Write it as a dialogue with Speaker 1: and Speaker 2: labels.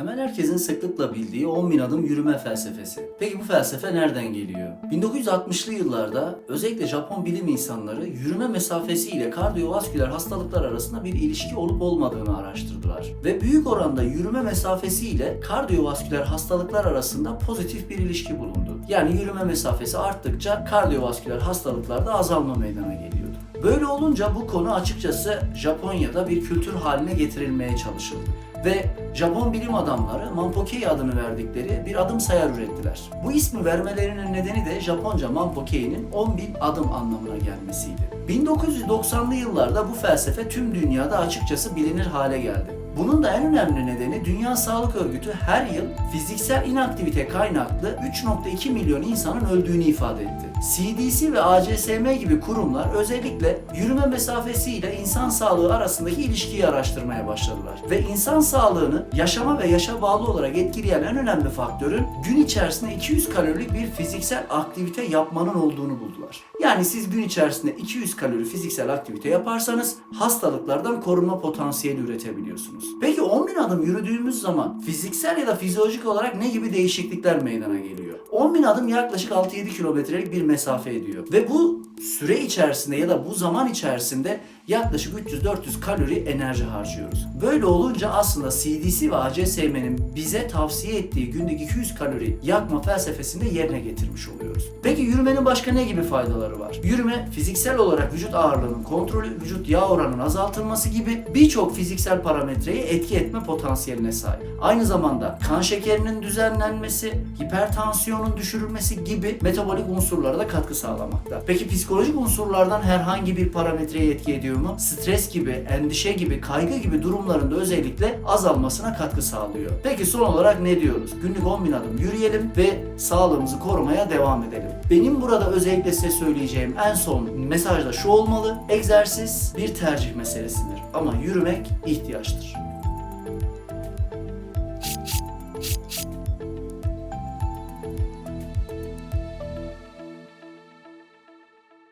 Speaker 1: Hemen herkesin sıklıkla bildiği 10 bin adım yürüme felsefesi. Peki bu felsefe nereden geliyor? 1960'lı yıllarda özellikle Japon bilim insanları yürüme mesafesi ile kardiyovasküler hastalıklar arasında bir ilişki olup olmadığını araştırdılar. Ve büyük oranda yürüme mesafesi ile kardiyovasküler hastalıklar arasında pozitif bir ilişki bulundu. Yani yürüme mesafesi arttıkça kardiyovasküler hastalıklarda azalma meydana geliyordu. Böyle olunca bu konu açıkçası Japonya'da bir kültür haline getirilmeye çalışıldı. Ve Japon bilim adamları Mampokei adını verdikleri bir adım sayar ürettiler. Bu ismi vermelerinin nedeni de Japonca Mampokei'nin 10.000 adım anlamına gelmesiydi. 1990'lı yıllarda bu felsefe tüm dünyada açıkçası bilinir hale geldi. Bunun da en önemli nedeni Dünya Sağlık Örgütü her yıl fiziksel inaktivite kaynaklı 3.2 milyon insanın öldüğünü ifade etti. CDC ve ACSM gibi kurumlar özellikle yürüme mesafesi ile insan sağlığı arasındaki ilişkiyi araştırmaya başladılar. Ve insan sağlığını yaşama ve yaşa bağlı olarak etkileyen en önemli faktörün gün içerisinde 200 kalorilik bir fiziksel aktivite yapmanın olduğunu buldular. Yani siz gün içerisinde 200 kalori fiziksel aktivite yaparsanız hastalıklardan korunma potansiyeli üretebiliyorsunuz. Peki 10 bin adım yürüdüğümüz zaman fiziksel ya da fizyolojik olarak ne gibi değişiklikler meydana geliyor? 10 bin adım yaklaşık 6-7 kilometrelik bir mesafe ediyor. Ve bu süre içerisinde ya da bu zaman içerisinde yaklaşık 300-400 kalori enerji harcıyoruz. Böyle olunca aslında CDC ve ACSM'nin bize tavsiye ettiği günlük 200 kalori yakma felsefesini de yerine getirmiş oluyoruz. Peki yürümenin başka ne gibi faydaları var? Yürüme fiziksel olarak vücut ağırlığının kontrolü, vücut yağ oranının azaltılması gibi birçok fiziksel parametreyi etki etme potansiyeline sahip. Aynı zamanda kan şekerinin düzenlenmesi, hipertansiyonun düşürülmesi gibi metabolik unsurlara da katkı sağlamakta. Peki psikolojik unsurlardan herhangi bir parametreye etki ediyor mu? Stres gibi, endişe gibi, kaygı gibi durumların da özellikle azalmasına katkı sağlıyor. Peki son olarak ne diyoruz? Günlük 10 bin adım yürüyelim ve sağlığımızı korumaya devam edelim. Benim burada özellikle size söyleyeceğim en son mesaj da şu olmalı. Egzersiz bir tercih meselesidir ama yürümek ihtiyaçtır.